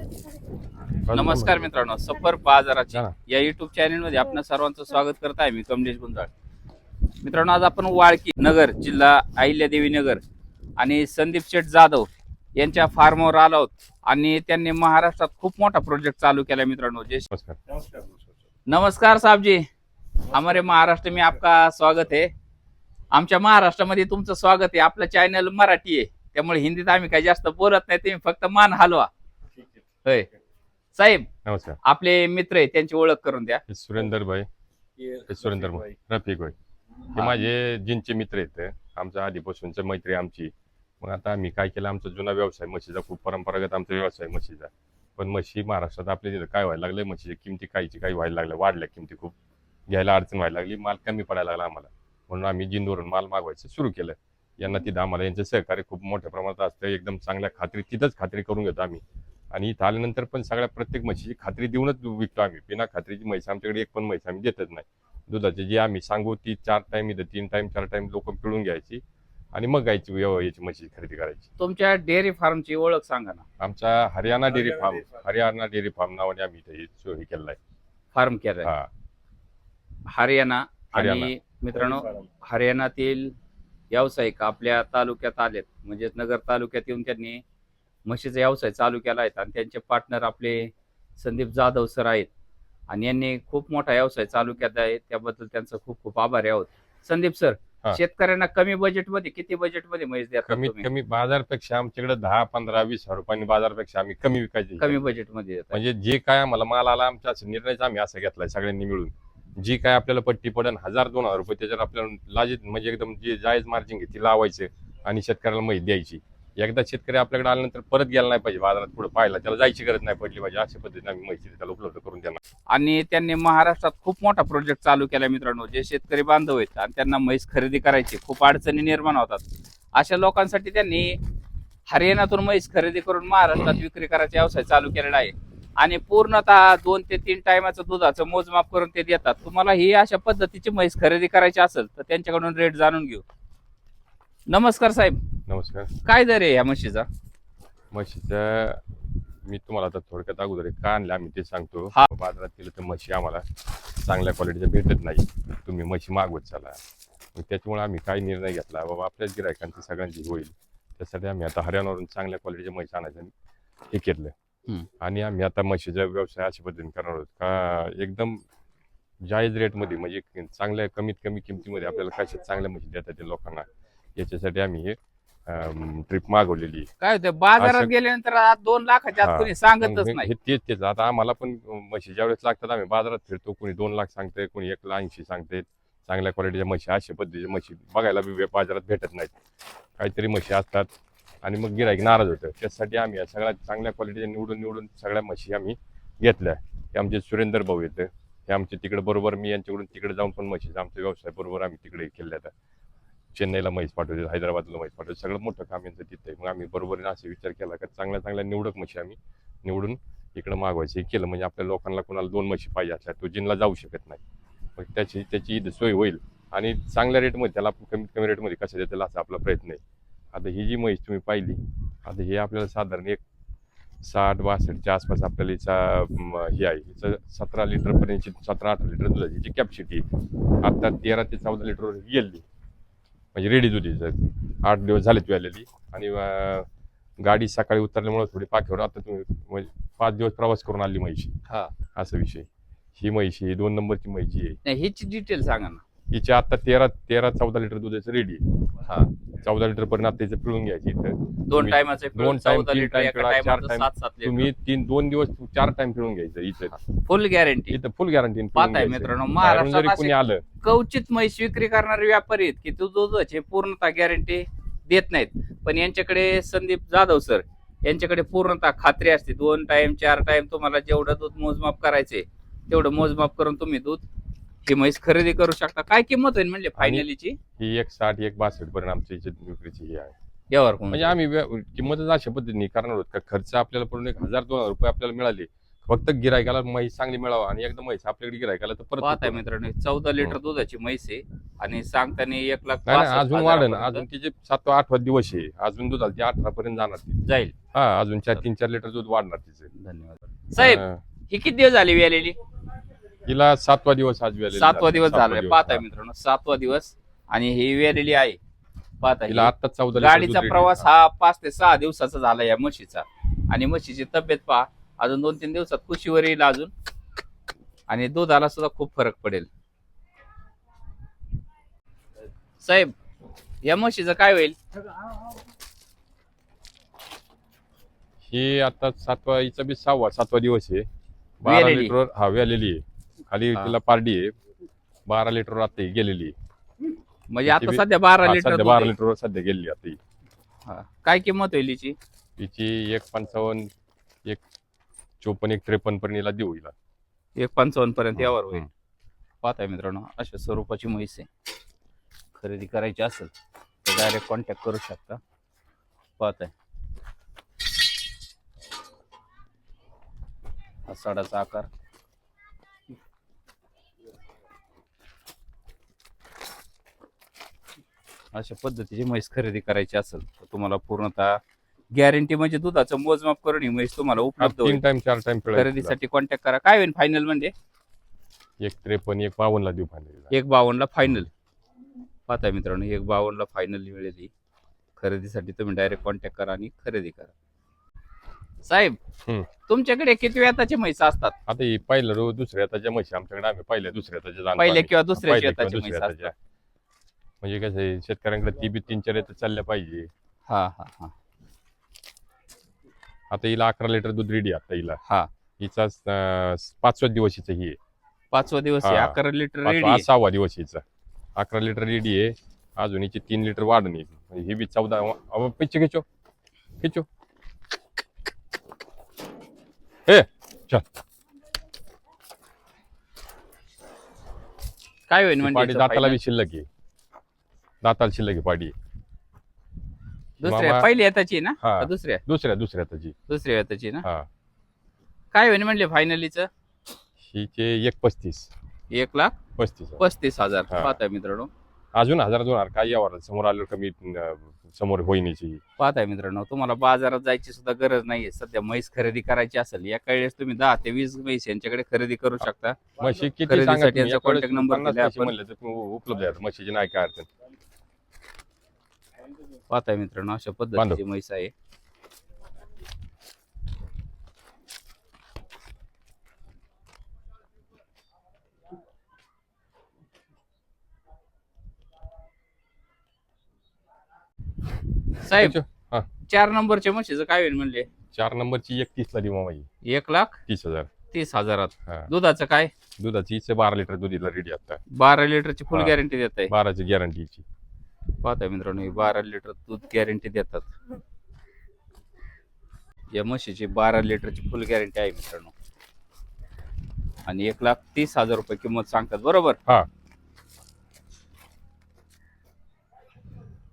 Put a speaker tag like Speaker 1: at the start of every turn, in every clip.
Speaker 1: नमस्कार मित्रांनो सफर बाजाराची
Speaker 2: हा.
Speaker 1: या युट्यूब चॅनलमध्ये आपलं सर्वांचं स्वागत करत आहे मी कमलेश गुंजाळ मित्रांनो आज आपण वाळकी नगर जिल्हा अहिल्यादेवी नगर आणि संदीप शेठ जाधव यांच्या फार्मवर आलो आहोत. आणि त्यांनी महाराष्ट्रात खूप मोठा प्रोजेक्ट चालू केला मित्रांनो जे
Speaker 2: नमस्कार.
Speaker 1: नमस्कार साहब जी हमारे महाराष्ट्र में आपका स्वागत है. आमच्या महाराष्ट्रामध्ये तुमचं स्वागत आहे. आपलं चॅनल मराठी आहे. त्यामुळे हिंदीत आम्ही काही जास्त बोलत नाही. तुम्ही फक्त मान हलवा. होय. साहेब
Speaker 2: नमस्कार.
Speaker 1: आपले मित्र आहे त्यांची ओळख करून द्या.
Speaker 2: हे सुरेंदर भाई. हे सुरेंदर भाई. रफिक भाई. हे. माझे जिनचे मित्र आहेत. आमच्या आधीपासूनच मैत्री आमची. मग आता आम्ही काय केलं आमचा जुना व्यवसाय म्हशीचा खूप परंपरागत आमचा व्यवसाय म्हशीचा. पण म्हशी महाराष्ट्रात आपल्या तिथं काय व्हायला लागलं म्हशीच्या किमती काहीची काही व्हायला लागल्या वाढल्या किमती खूप. घ्यायला अडचण व्हायला लागली माल कमी पडायला लागला आम्हाला. म्हणून आम्ही जिंदवरून माल मागवायचं सुरू केलं. यांना तिथं आम्हाला यांचं सहकार्य खूप मोठ्या प्रमाणात असतं. एकदम चांगल्या खात्री तिथंच खात्री करून घेतो आम्ही. आणि इथं आल्यानंतर पण सगळ्या प्रत्येक म्हशीची खात्री देऊनच विकतो आम्ही. बिना खात्रीची म्हैस आमच्याकडे एक पण म्हैस आम्ही देतच नाही. दुधाचे जे आम्ही सांगू ती चार टाइम इथं तीन टाइम चार टाइम लोक पिळून घ्यायची आणि मग गायची याची म्हशीची खरेदी करायची.
Speaker 1: तुमच्या डेअरी फार्मची ओळख सांगा ना.
Speaker 2: आमचा Haryana dairy farm Haryana dairy farm नावाने आम्ही इथे हे हे केलेलं आहे
Speaker 1: फार्म केअर
Speaker 2: हा.
Speaker 1: हरियाणा
Speaker 2: हरियाणा.
Speaker 1: आणि मित्रांनो हरियाणातील व्यावसायिक आपल्या तालुक्यात आलेत. म्हणजे नगर तालुक्यात येऊन त्यांनी म्हशीचा व्यवसाय चालू केला आहे आणि त्यांचे पार्टनर आपले संदीप जाधव सर आहेत. आणि यांनी खूप मोठा व्यवसाय चालू केला आहे. त्याबद्दल त्यांचं खूप खूप आभारी आहोत. संदीप सर
Speaker 2: हा.
Speaker 1: शेतकऱ्यांना कमी बजेटमध्ये किती बजेटमध्ये म्हैस देतात
Speaker 2: कमीत
Speaker 1: तुम्ही?
Speaker 2: कमी बाजारपेक्षा आमच्याकडे दहा पंधरा वीस हजार रुपयांनी बाजारपेक्षा आम्ही कमी विकायचे.
Speaker 1: कमी बजेटमध्ये देतात
Speaker 2: म्हणजे जे काय आम्हाला माल आला आमच्या असं निर्णयच आम्ही असा घेतलाय सगळ्यांनी मिळून. जी काय आपल्याला पट्टी पडन हजार दोन हजार रुपये त्याच्यावर आपल्याला लाजित म्हणजे एकदम जे जायज मार्जिन घे ती लावायचं आणि शेतकऱ्याला माहिती द्यायची. एकदा शेतकरी आपल्याकडे आल्यानंतर परत गेला नाही पाहिजे बाजारात पुढे पाहिला त्याला जायची गरज नाही पडली पाहिजे. अशा पद्धतीने आम्ही माहिती त्याला उपलब्ध करून देणार.
Speaker 1: आणि त्यांनी महाराष्ट्रात खूप मोठा प्रोजेक्ट चालू केला मित्रांनो जे शेतकरी बांधव आहेत आणि त्यांना म्हैस खरेदी करायची खूप अडचणी निर्माण होतात. अशा लोकांसाठी त्यांनी हरियाणातून म्हैस खरेदी करून महाराष्ट्रात विक्री करायचा व्यवसाय चालू केलेला आहे. आणि पूर्णतः दोन ते तीन टायमाचं दुधाचं मोजमाप करून ते देतात. तुम्हाला ही अशा पद्धतीची म्हैस खरेदी करायची असेल तर त्यांच्याकडून रेट जाणून घेऊ. नमस्कार साहेब.
Speaker 2: नमस्कार.
Speaker 1: काय दर आहे या म्हशीचा?
Speaker 2: म्हशीचं मी तुम्हाला आता थोडक्यात अगोदर एक का आणलं आम्ही ते सांगतो.
Speaker 1: हा.
Speaker 2: बाजारात गेलं तर म्हशी आम्हाला चांगल्या क्वालिटीच्या भेटत नाही. तुम्ही म्हशी मागवत चला. मग त्याच्यामुळे आम्ही काय निर्णय घेतला. बाबा आपल्याच गिरायकांची सगळ्यांची होईल. त्यासाठी आम्ही आता हरियाणावरून चांगल्या क्वालिटीच्या म्हशी आणायचं हे केलं. आणि आम्ही आता म्हशीचा व्यवसाय अशा पद्धतीने करणार आहोत. का एकदम जायज रेटमध्ये म्हणजे चांगल्या कमीत कमी किमतीमध्ये आपल्याला कशा चांगल्या म्हशी देतात ते लोकांना याच्यासाठी आम्ही हे ट्रिप मागवलेली.
Speaker 1: काय होतं बाजारात
Speaker 2: असं-
Speaker 1: गेल्यानंतर आज दोन लाखाच्या आत
Speaker 2: हा.
Speaker 1: कोणी सांगतच नाही.
Speaker 2: हे तेच तेच. आता आम्हाला पण म्हशी ज्यावेळेस लागतात आम्ही बाजारात फिरतो. कोणी दोन लाख सांगते कोणी एक लाख ऐंशी सांगते चांगल्या क्वालिटीच्या म्हशी अशा पद्धतीच्या म्हशी बघायला बी बाजारात भेटत नाहीत. काहीतरी म्हशी असतात. आणि मग गिराईक नाराज होतं. त्यासाठी आम्ही या सगळ्या चांगल्या क्वालिटीच्या निवडून निवडून सगळ्या म्हशी आम्ही घेतल्या. हे आमचे सुरेंदर भाऊ येतं. हे आमचे तिकडे बरोबर मी यांच्याकडून तिकडे जाऊन पण म्हशीचा आमचा व्यवसाय बरोबर आम्ही तिकडे केले आता चेन्नईला म्हैस पाठवते हैदराबादला म्हैस पाठवते सगळं मोठं काम यांचं तिथे मग आम्ही बरोबरीने असे विचार केला का चांगल्या चांगल्या निवडक म्हशी आम्ही निवडून इकडं मागवायचं. हे केलं म्हणजे आपल्या लोकांना कोणाला दोन म्हशी पाहिजे असल्या तो जिनला जाऊ शकत नाही. मग त्याची त्याची इथं सोय होईल. आणि चांगल्या रेटमध्ये त्याला आपण कमीत कमी रेटमध्ये कसं देतील असा आपला प्रयत्न आहे. आता ही जी म्हैस तुम्ही पाहिली आता हे आपल्याला साधारण एक साठ बासष्टच्या आसपास आपल्याला हिचा हे आहे. हिचं सतरा लिटरपर्यंतची सतरा अठरा लिटर दुधाची जी कॅपॅसिटी आहे आता तेरा ते चौदा लिटरवर गेली. म्हणजे रेडी दुधीचं आठ दिवस झालेत व्यालेली आणि गाडी सकाळी उतरल्यामुळे थोडी पाख्यावर आता तुम्ही म्हणजे पाच दिवस प्रवास करून आली म्हैशी.
Speaker 1: हा.
Speaker 2: असा विषय. ही म्हैशी दोन नंबरची म्हैशी आहे.
Speaker 1: नाही हिची डिटेल सांगा ना.
Speaker 2: हिची आता तेरा तेरा चौदा लिटर दुधाचं रेडी आहे.
Speaker 1: हा
Speaker 2: चौदा लिटर पर्यंत आता हिचं पिळून घ्यायची इथं.
Speaker 1: दोन टायमाचे
Speaker 2: दोन तीन पिळा, चार
Speaker 1: लिटर
Speaker 2: तुम्ही तीन दोन दिवस चार टाइम पिळून घ्यायचं इथं.
Speaker 1: फुल गॅरंटी
Speaker 2: इथं फुल गॅरंटी
Speaker 1: पाहताय मित्रांनो,
Speaker 2: जरी
Speaker 1: महाराष्ट्रात
Speaker 2: कोणी आलं.
Speaker 1: कवचित म्हैस विक्री करणारे व्यापारी आहेत की दूध दुधाचे पूर्णतः गॅरंटी देत नाहीत. पण यांच्याकडे संदीप जाधव सर यांच्याकडे पूर्णतः खात्री असते. दोन टाइम चार टाइम तुम्हाला जेवढं दूध मोजमाप करायचे तेवढं मोजमाप करून तुम्ही दूध ही म्हैस खरेदी करू शकता? काय किंमत होईल म्हणजे फायनलीची
Speaker 2: ही एक साठ एक बासष्ट पर्यंत आमची विक्रीची ही आहे.
Speaker 1: यावर कोण?
Speaker 2: म्हणजे आम्ही व्य- किंमतच अशा पद्धतीने करणार आहोत. का खर्च आपल्याला पूर्ण एक हजार दोन हजार रुपये आपल्याला मिळाले. फक्त गिरायकाला म्हैस चांगली मिळावं आणि एकदा म्हैस आपल्याकडे गिरायकाला तर परत
Speaker 1: पाहताय
Speaker 2: होतं.
Speaker 1: मित्रांनो चौदा लिटर दुधाची म्हैस आहे आणि सांगताना एक लाख
Speaker 2: नाही, नाही,
Speaker 1: पासष्ट
Speaker 2: अजून
Speaker 1: हजारापर्यंत
Speaker 2: अजून तिचे सातवा आठवा दिवस आहे. अजून दूध आलं ती अठरा पर्यंत जाणार ती.
Speaker 1: जाईल.
Speaker 2: हा अजून चार तीन चार लिटर दूध वाढणार तिचे.
Speaker 1: धन्यवाद. साहेब
Speaker 2: हा.
Speaker 1: ही किती दिवस झाली वेलेली?
Speaker 2: हिला सातवा दिवस आज वेळेला
Speaker 1: सातवा. दिवस झालाय पाहताय
Speaker 2: हा.
Speaker 1: मित्रांनो सातवा दिवस आणि ही वेलेली आहे. पाहताय.
Speaker 2: हिला आता चौदा
Speaker 1: गाडीचा प्रवास. हा पाच ते सहा दिवसाचा झाला या म्हशीचा. आणि म्हशीची तब्येत पहा अजून दोन तीन दिवसात कुशीवर येईल अजून. आणि दुधाला सुद्धा खूप फरक पडेल. साहेब या म्हशीचं काय होईल?
Speaker 2: ही आता सातवा हिचा बी सहावा सातवा दिवस आहे. बारा
Speaker 1: वेलेली.
Speaker 2: लिटर हा व्यालेली आहे. खाली. तिला पारडी आहे बारा लिटर आता ही गेलेली आहे.
Speaker 1: म्हणजे आता सध्या बारा
Speaker 2: हा,
Speaker 1: लिटर
Speaker 2: सध्या
Speaker 1: दूध
Speaker 2: बारा
Speaker 1: आहे.
Speaker 2: लिटर सध्या गेलेली आता ही
Speaker 1: हा. काय किंमत होईल हिची
Speaker 2: तिची एक पंचावन्न एक चोपन्न एक त्रेपन्न पर्यंत हिला देऊ हिला
Speaker 1: एक पंचावन्न पर्यंत यावर होईल
Speaker 2: हम्म.
Speaker 1: पाहताय मित्रांनो अशा स्वरूपाची म्हैस आहे खरेदी करायची असेल तर डायरेक्ट कॉन्टॅक्ट करू शकता पाहताय हा साडाचा आकार अशा पद्धतीची म्हैस खरेदी करायची असेल तर तुम्हाला पूर्णतः गॅरंटी म्हणजे दुधाचं मोजमाप करून ही म्हैस तुम्हाला उपलब्ध होईल.
Speaker 2: तीन टाइम चार टाइम
Speaker 1: खरेदीसाठी कॉन्टॅक्ट करा. काय होईल फायनल म्हणजे?
Speaker 2: एक त्रेपन्न एक बावन्नला देऊ फायनल
Speaker 1: एक बावन्नला फायनल पाहताय मित्रांनो एक बावन्नला फायनल मिळेल खरेदीसाठी तुम्ही डायरेक्ट कॉन्टॅक्ट करा आणि खरेदी करा. साहेब
Speaker 2: हम्म.
Speaker 1: तुमच्याकडे किती वेताचे म्हैस असतात?
Speaker 2: आता ही पहिलं रो दुसऱ्या त्याच्या म्हशी आमच्याकडे आम्ही पहिल्या दुसऱ्या त्याच्या
Speaker 1: पहिल्या. किंवा दुसऱ्या म्हैस असतात.
Speaker 2: म्हणजे कसं आहे शेतकऱ्यांकडे ती बी तीन चार येतं चालल्या पाहिजे.
Speaker 1: हा हा हा.
Speaker 2: आता हिला अकरा लिटर दूध रेडी आता हिला.
Speaker 1: हा.
Speaker 2: हिचा अं, पाचवा दिवस हिचा ही. आहे
Speaker 1: पाचवा दिवस आहे
Speaker 2: हा.
Speaker 1: अकरा लिटर
Speaker 2: पाचवा-
Speaker 1: रेडी
Speaker 2: आज सहावा दिवस हिचा अकरा लिटर रेडी आहे अजून हिची तीन लिटर वाढून येईल म्हणजे ही बी चौदा अहो, पिच्चे खिचो खिचो. हे चल.
Speaker 1: काय होईल म्हणजे याचं
Speaker 2: दाताला
Speaker 1: final?
Speaker 2: बी शिल्लक आहे. दाताला शिल्लक पाडी.
Speaker 1: दुसऱ्या
Speaker 2: मामा-
Speaker 1: पहिल्या येताची ना?
Speaker 2: हा.
Speaker 1: का दुसऱ्या?
Speaker 2: दुसऱ्या दुसऱ्या त्याची
Speaker 1: दुसऱ्या येताची ना?
Speaker 2: हा.
Speaker 1: काय होईल म्हणले फायनलीच
Speaker 2: हिचे एक पस्तीस.
Speaker 1: एक लाख
Speaker 2: पस्तीस.
Speaker 1: पस्तीस हजार.
Speaker 2: हा.
Speaker 1: पाहताय मित्रांनो.
Speaker 2: अजून हजार दोन हजार काय यावर समोर आलं कमी अं, समोर होईनीची
Speaker 1: पाहताय मित्रांनो तुम्हाला बाजारात जायची सुद्धा गरज नाहीये. सध्या म्हैस खरेदी करायची असेल या वेळेस तुम्ही दहा ते वीस म्हैस यांच्याकडे खरेदी करू शकता.
Speaker 2: म्हशी किती
Speaker 1: खरेदीसाठी
Speaker 2: सांगा तुम्ही?
Speaker 1: यांचा
Speaker 2: एका वेळेस
Speaker 1: contact number
Speaker 2: पन्नास
Speaker 1: दिलाय
Speaker 2: म्हशी
Speaker 1: आपण.
Speaker 2: म्हणलं तर उ- उपलब्ध आहेत. म्हशीची नाही काय अडचण.
Speaker 1: पाहताय मित्रांनो अशा. पद्धतीची म्हैस आहे. साहेब
Speaker 2: हा.
Speaker 1: चार नंबरच्या म्हशीचं काय होईल म्हणले?
Speaker 2: चार नंबरची एक तीसला देऊ मामा ही.
Speaker 1: एक लाख
Speaker 2: तीस हजार.
Speaker 1: तीस हजारात.
Speaker 2: हा.
Speaker 1: दुधाचं काय?
Speaker 2: दुधाची बारा लिटर दुधीला रेडी आता.
Speaker 1: बारा लिटरची फुल
Speaker 2: हा.
Speaker 1: गॅरंटी देत आहे
Speaker 2: बाराची गॅरंटीची
Speaker 1: पाहताय मित्रांनो ही बारा लिटर दूध गॅरंटी देतात. या म्हशीची बारा लिटरची फुल गॅरंटी आहे मित्रांनो. आणि एक लाख तीस हजार रुपये किंमत सांगतात बरोबर?
Speaker 2: हा.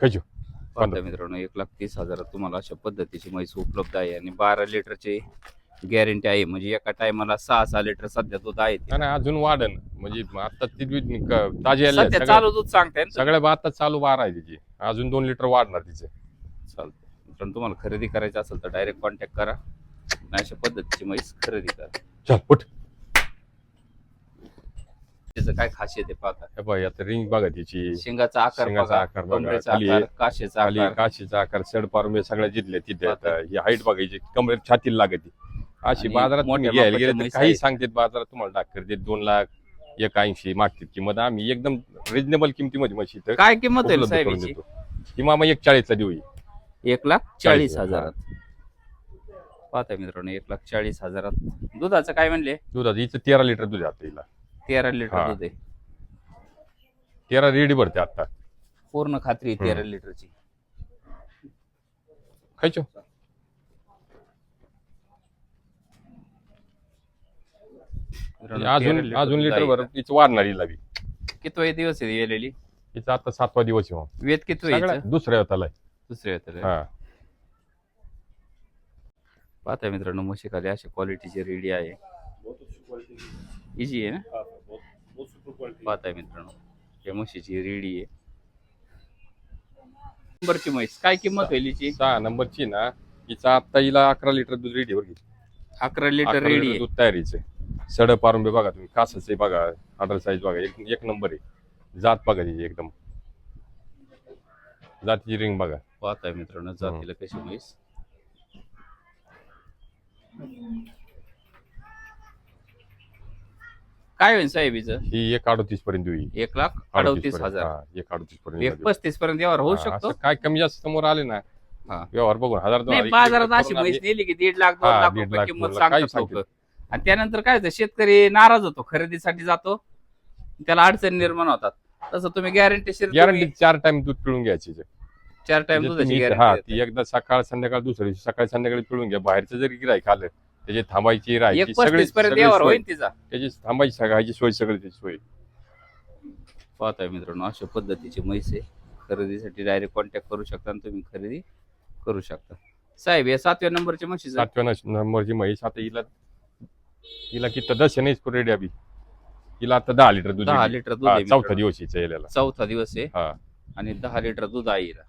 Speaker 2: खजू.
Speaker 1: पाहताय मित्रांनो एक लाख तीस हजारात तुम्हाला अशा पद्धतीची म्हैस उपलब्ध आहे. आणि बारा लिटरची गॅरंटी आहे. म्हणजे एका टायमाला सहा सहा लिटर सध्या दूध आहे ते.
Speaker 2: अजून वाढन म्हणजे आता ती बी क- ताजी आली.
Speaker 1: सध्या
Speaker 2: सगळ्या-
Speaker 1: चालू दूध सांगताय ना
Speaker 2: सगळ्या आता चालू बारा आहे तिची अजून दोन लिटर वाढणार तिचे.
Speaker 1: चालतं मित्रांनो तुम्हाला खरेदी करायचं असेल तर डायरेक्ट कॉन्टॅक्ट करा. आणि अशा पद्धतीची म्हैस खरेदी करा.
Speaker 2: चल उठ.
Speaker 1: त्याचं काय खासियत आहे पाहता?
Speaker 2: हे आता रिंग बघा तिची
Speaker 1: शिंगाचा आकार
Speaker 2: शिंगाचा
Speaker 1: बघा
Speaker 2: आकार बघा.
Speaker 1: कमरेचा
Speaker 2: खाली-
Speaker 1: आकार काशेचा
Speaker 2: खाली
Speaker 1: आकार.
Speaker 2: काशीचा आकार सड पारमे सगळ्या जिथल्या तिथे. आता. ही हाईट बघायची कमरेत छातीला लागते. अशी
Speaker 1: आणि
Speaker 2: बाजारात तुम्ही
Speaker 1: मोठ्या
Speaker 2: घ्यायला गेले तर काही. सांगतात बाजारात तुम्हाला टाकर देत दोन लाख एक ऐंशी मागतात किंमत. आम्ही एकदम रिजनेबल किमतीमध्ये म्हशी इथं
Speaker 1: काय किंमत होईल
Speaker 2: उपलब्ध
Speaker 1: साहेब
Speaker 2: करून
Speaker 1: याची?
Speaker 2: देतो. ही मामा एक चाळीसला देऊ ही.
Speaker 1: एक लाख चाळीस
Speaker 2: चाळीस हजार.
Speaker 1: हजारात. पाहता मित्रांनो एक लाख चाळीस हजारात. दुधाचं काय म्हणले?
Speaker 2: दुधाचं हिचं तेरा लिटर दूध आहे आता हिला.
Speaker 1: तेरा लिटर
Speaker 2: हा.
Speaker 1: दूध आहे.
Speaker 2: तेरा रेडी भरते आता.
Speaker 1: पूर्ण खात्री आहे तेरा लिटरची.
Speaker 2: खायचो.
Speaker 1: मित्रांनो,
Speaker 2: अजून
Speaker 1: 13
Speaker 2: अजून लिटर. भर तिचं वाढणार बी
Speaker 1: कितवा दिवस आहे गेलेली?
Speaker 2: हिचा आता सातवा दिवस आहे.
Speaker 1: वेद किती
Speaker 2: सगळ्या दुसऱ्या होताला
Speaker 1: दुसऱ्या येतं
Speaker 2: हा.
Speaker 1: पाहता मित्रांनो म्हशी खाली अशा क्वालिटीची रेडी आहे. इजी आहे ना? पाहताय मित्रांनो या म्हशीची रेडी आहे. नंबरची म्हैस काय किंमत होईल हिची?
Speaker 2: सहा नंबरची ना हिचा आता हिला अकरा लिटर दूध रेडी बघ
Speaker 1: अकरा लिटर रेडी आहे.
Speaker 2: दूध तयारीचे सड पारून बी बघा तुम्ही. कासाचे बघा. ऑर्डर साईज बघा. एक एक नंबर आहे. जात बघा तिची एकदम. जातीची रिंग बघा.
Speaker 1: पाहताय मित्रांनो जातीला कशी म्हैस काय होईल साहेब हिचं?
Speaker 2: ही एक अडतीस पर्यंत होईल.
Speaker 1: एक लाख अडतीस हजार.
Speaker 2: हा, एक अडतीस
Speaker 1: एक
Speaker 2: पर्यंत
Speaker 1: पस्तीस पर्यंत यावर होऊ
Speaker 2: हा,
Speaker 1: शकतो?
Speaker 2: असं काय कमी जास्त समोर आले ना
Speaker 1: हा.
Speaker 2: व्यवहार बघून हजार दोन
Speaker 1: नाही
Speaker 2: हजार,
Speaker 1: बाजारात अशी
Speaker 2: करून
Speaker 1: म्हैस
Speaker 2: आम्ही-
Speaker 1: नेली की दीड लाख दोन
Speaker 2: हा,
Speaker 1: लाख
Speaker 2: दीड
Speaker 1: रुपये
Speaker 2: लाख,
Speaker 1: किंमत
Speaker 2: दोन लाख, काही
Speaker 1: सांगतात लोक. आणि त्यानंतर काय होतं शेतकरी नाराज होतो खरेदीसाठी जातो. त्याला अडचणी निर्माण होतात. तसं तुम्ही गॅरंटी
Speaker 2: गॅरंटी चार टाइम दूध पिळून घ्यायची.
Speaker 1: चार टाइम
Speaker 2: म्हणजे
Speaker 1: दुधाची
Speaker 2: तुम्ही- हा
Speaker 1: गॅरंटी
Speaker 2: ती एकदा सकाळ संध्याकाळ दुसऱ्या दिवशी सकाळी संध्याकाळी पिळून घ्या. बाहेरचं जरी गिरायक आलं त्याची थांबायची राहायची.
Speaker 1: एक पस्तीस पर्यंत यावर होईल तिचा.
Speaker 2: त्याची थांबायची सगळ्याची सोय सगळी त्याची सोय.
Speaker 1: पाहताय मित्रांनो अशा पद्धतीची म्हैस आहे. खरेदीसाठी डायरेक्ट कॉन्टॅक्ट करू शकता आणि तुम्ही खरेदी करू शकता. साहेब या सातव्या नंबरच्या म्हशीचा
Speaker 2: सातव्या नंबरची म्हैस आता हिला हिला किती दश नाही रेडी अभि हिला आता दहा लिटर दूध
Speaker 1: दहा. लिटर दूध
Speaker 2: हा,
Speaker 1: आहे
Speaker 2: चौथा
Speaker 1: मित्रांनो.
Speaker 2: दिवस हिचा यायला
Speaker 1: चौथा दिवस आहे.
Speaker 2: हा.
Speaker 1: आणि दहा लिटर दूध आहे हिला.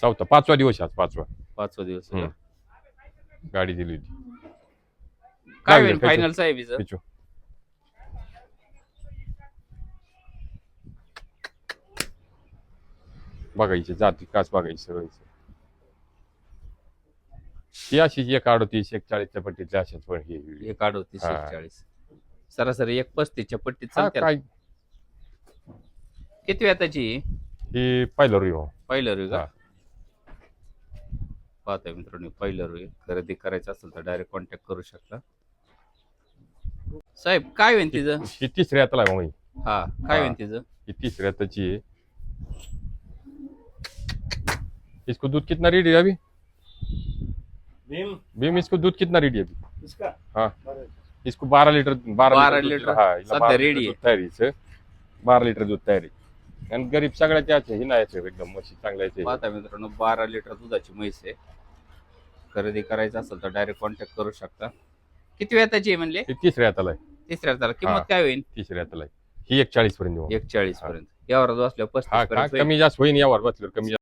Speaker 2: चौथा पाचवा दिवस आज पाचवा.
Speaker 1: पाचवा दिवस आहे.
Speaker 2: हम्म. गाडी दिली होती.
Speaker 1: काय होईल? फायनल साहेब हिचं?
Speaker 2: पिचू बघायची जाती काच बघायची सगळं ती अशीच एक अडतीस एक चाळीसच्या पट्टीतल्या अशाच पण ही
Speaker 1: एक अडतीस
Speaker 2: हा.
Speaker 1: एक चाळीस सरासरी एक पस्तीसच्या पट्टीत
Speaker 2: हा,
Speaker 1: चालते
Speaker 2: काय?
Speaker 1: किती वेताची
Speaker 2: ही पहिलं रिओ
Speaker 1: पहिलं रुई का?
Speaker 2: हा.
Speaker 1: पाहताय मित्रांनो पहिलं रुई खरेदी करायचं असेल तर डायरेक्ट कॉन्टॅक्ट करू शकता. साहेब काय होईल तिचं?
Speaker 2: ही तिसऱ्या हाताला आहे मग ही.
Speaker 1: हा काय
Speaker 2: हा.
Speaker 1: होईल तिचं?
Speaker 2: ही तिसऱ्या हाताची आहे. इसको दूध कितना रेडी अभी?
Speaker 3: भीम?
Speaker 2: भीम इसको दूध कितना रेडी है अभी?
Speaker 3: इसका?
Speaker 2: हाँ। इसको बारह लीटर बारह
Speaker 1: 12
Speaker 2: दूध-
Speaker 1: लिटर?
Speaker 2: हा, हिला
Speaker 1: सध्या
Speaker 2: 12
Speaker 1: ready
Speaker 2: लिटर
Speaker 1: आहे.
Speaker 2: दूध तयारीचं बारा लिटर दूध तयारी। आणि गरीब सगळ्यात याचे ही नाही एकदम म्हशी चांगल्या याचे.
Speaker 1: पाहता मित्रांनो बारा लिटर दुधाची म्हैस आहे. खरेदी करायचं असेल तर डायरेक्ट कॉन्टॅक्ट करू शकता. किती वेताची आहे म्हणले?
Speaker 2: ही तिसऱ्या हाताला आहे.
Speaker 1: तिसऱ्या तारा किंमत
Speaker 2: हा.
Speaker 1: काय होईल?
Speaker 2: तिसऱ्या हाताला आहे. ही एक चाळीस पर्यंत देऊ.
Speaker 1: एक चाळीस पर्यंत यावर
Speaker 2: हा
Speaker 1: पस्तीस
Speaker 2: का
Speaker 1: पर्यंत होईल.
Speaker 2: कमी जास्त होईन यावर बसल्यावर कमी जास्त